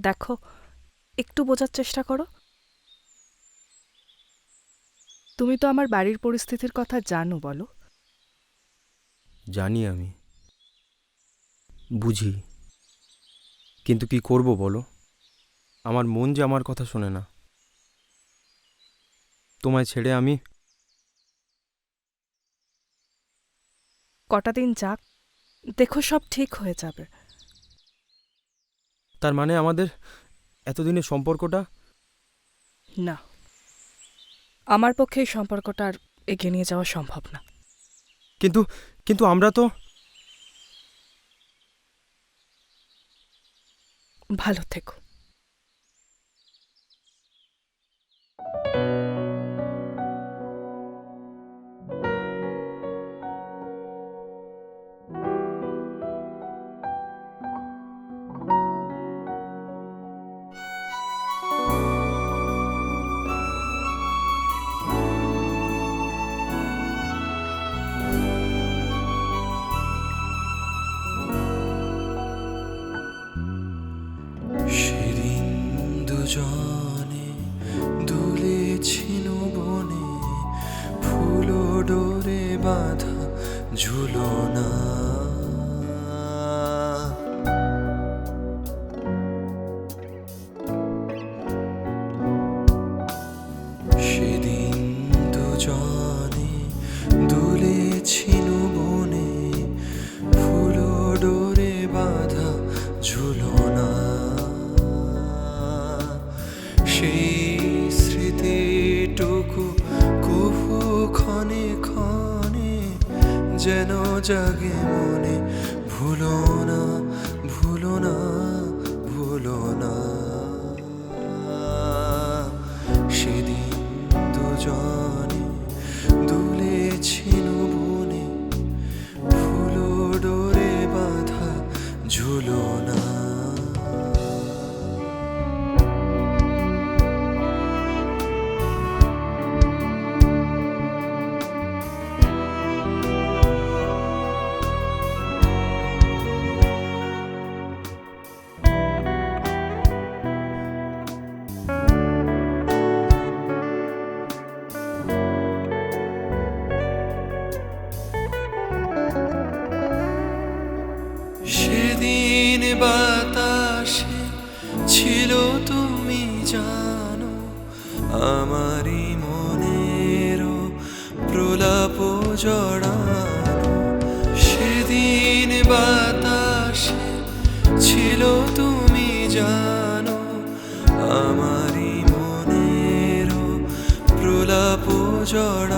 দেখো একটু বোঝার চেষ্টা করো। তুমি তো আমার বাড়ির পরিস্থিতির কথা জানো বলো। জানি আমি। বুঝি। কিন্তু কি করব বলো? আমার মন যে আমার কথা শোনে না। তোমায় ছেড়ে আমি কটা দিন যাক দেখো সব ঠিক হয়ে যাবে। তার মানে আমাদের এতদিনের সম্পর্কটা? না। আমার পক্ষে এই সম্পর্কটা আর এগিয়ে নিয়ে যাওয়া সম্ভব না। কিন্তু কিন্তু আমরা তো ভালো থেকো। বাঁধা জাগে মনে ভুলো না ভুলো না ভুলো না। বাতাসে ছিল তুমি জানো আমারই মনের প্রলাপ জড়ানো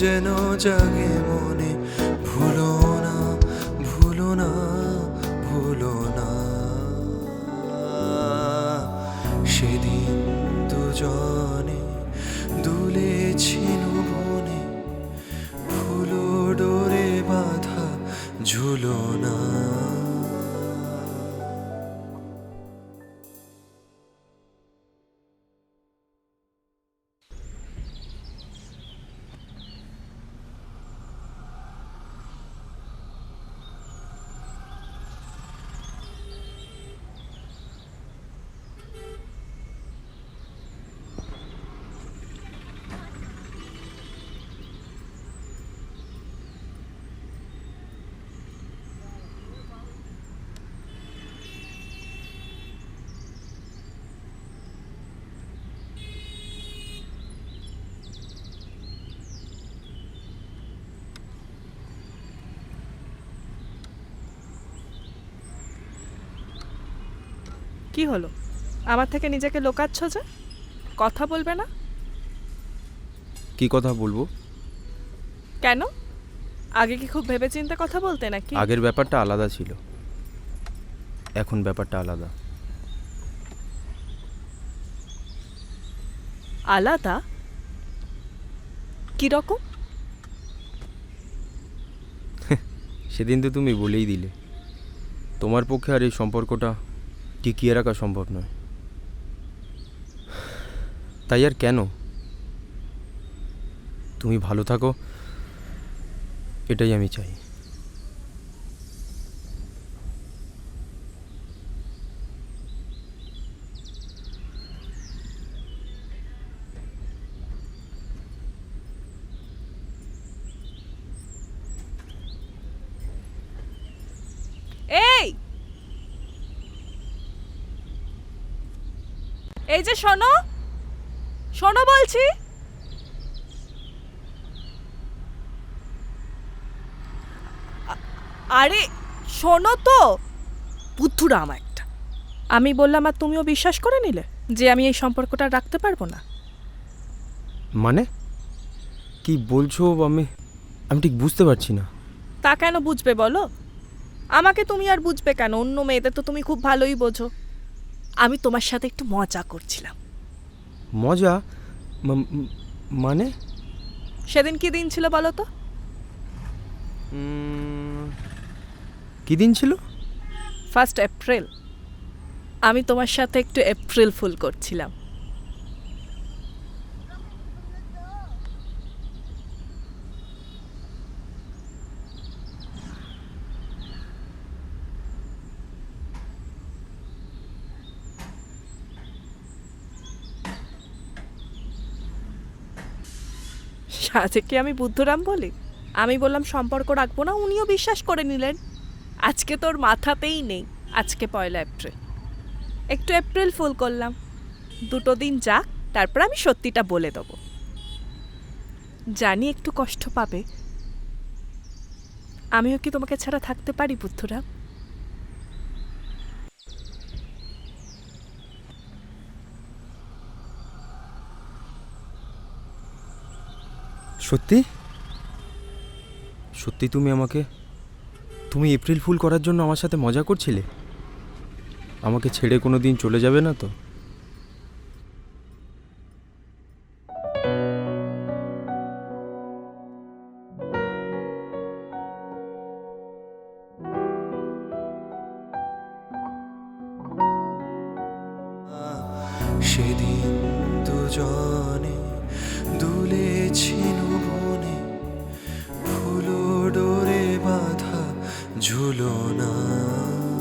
যেন জাগে মনে ভুলো না ভুলো না ভুলো না। সেদিন দুজনে কি হলো? আমার থেকে নিজেকে লোকাচ্ছ যে? কথা বলবে না? কি কথা বলব? কেন? আগে কি খুব ভেবেচিন্তে কথা বলতে নাকি? আগের ব্যাপারটা আলাদা ছিল। এখন ব্যাপারটা আলাদা। আলাদা? কীরকম সেদিন তো তুমি বলেই দিলে। তোমার পক্ষে আর এই সম্পর্কটা টিকিয়ে রাখা সম্ভব নয়। তাই আর কেন? তুমি ভালো থাকো এটাই আমি চাই এই এই যে শোনো শোনো বলছি। আরে শোনো তো বুদ্ধুরা আমার একটা। আমি বললাম আর তুমিও বিশ্বাস করে নিলে যে আমি এই সম্পর্কটা রাখতে পারব না? মানে? কি বলছো আমি আমি ঠিক বুঝতে পারছি না। তা কেন বুঝবে বলো? আমাকে তুমি আর বুঝবে কেন? অন্য মেয়েদের তো তুমি খুব ভালোই বোঝো। আমি তোমার সাথে একটু মজা করছিলাম। মজা? মানে? সেদিন কি দিন ছিল বলো তো? কি দিন ছিল? ফার্স্ট এপ্রিল আমি তোমার সাথে একটু এপ্রিল ফুল করছিলাম। সাথে কি আমি বুদ্ধরাম বলি? আমি বললাম, সম্পর্ক রাখব না। উনিও বিশ্বাস করে নিলেন। আজকে তোর মাথাতেই নেই। আজকে পয়লা এপ্রিল। একটু এপ্রিল ফুল করলাম। দুটো দিন যাক, তারপর আমি সত্যিটা বলে দেবো। জানি একটু কষ্ট পাবে। আমিও কি তোমাকে ছাড়া থাকতে পারি, বুদ্ধরাম? সত্যি? সত্যি তুমি আমাকে, তুমি এপ্রিল ফুল করার জন্য আমার সাথে মজা করছিলে? আমাকে ছেড়ে কোনো দিন চলে যাবে না তো? সেদিন দুজনে তুলনা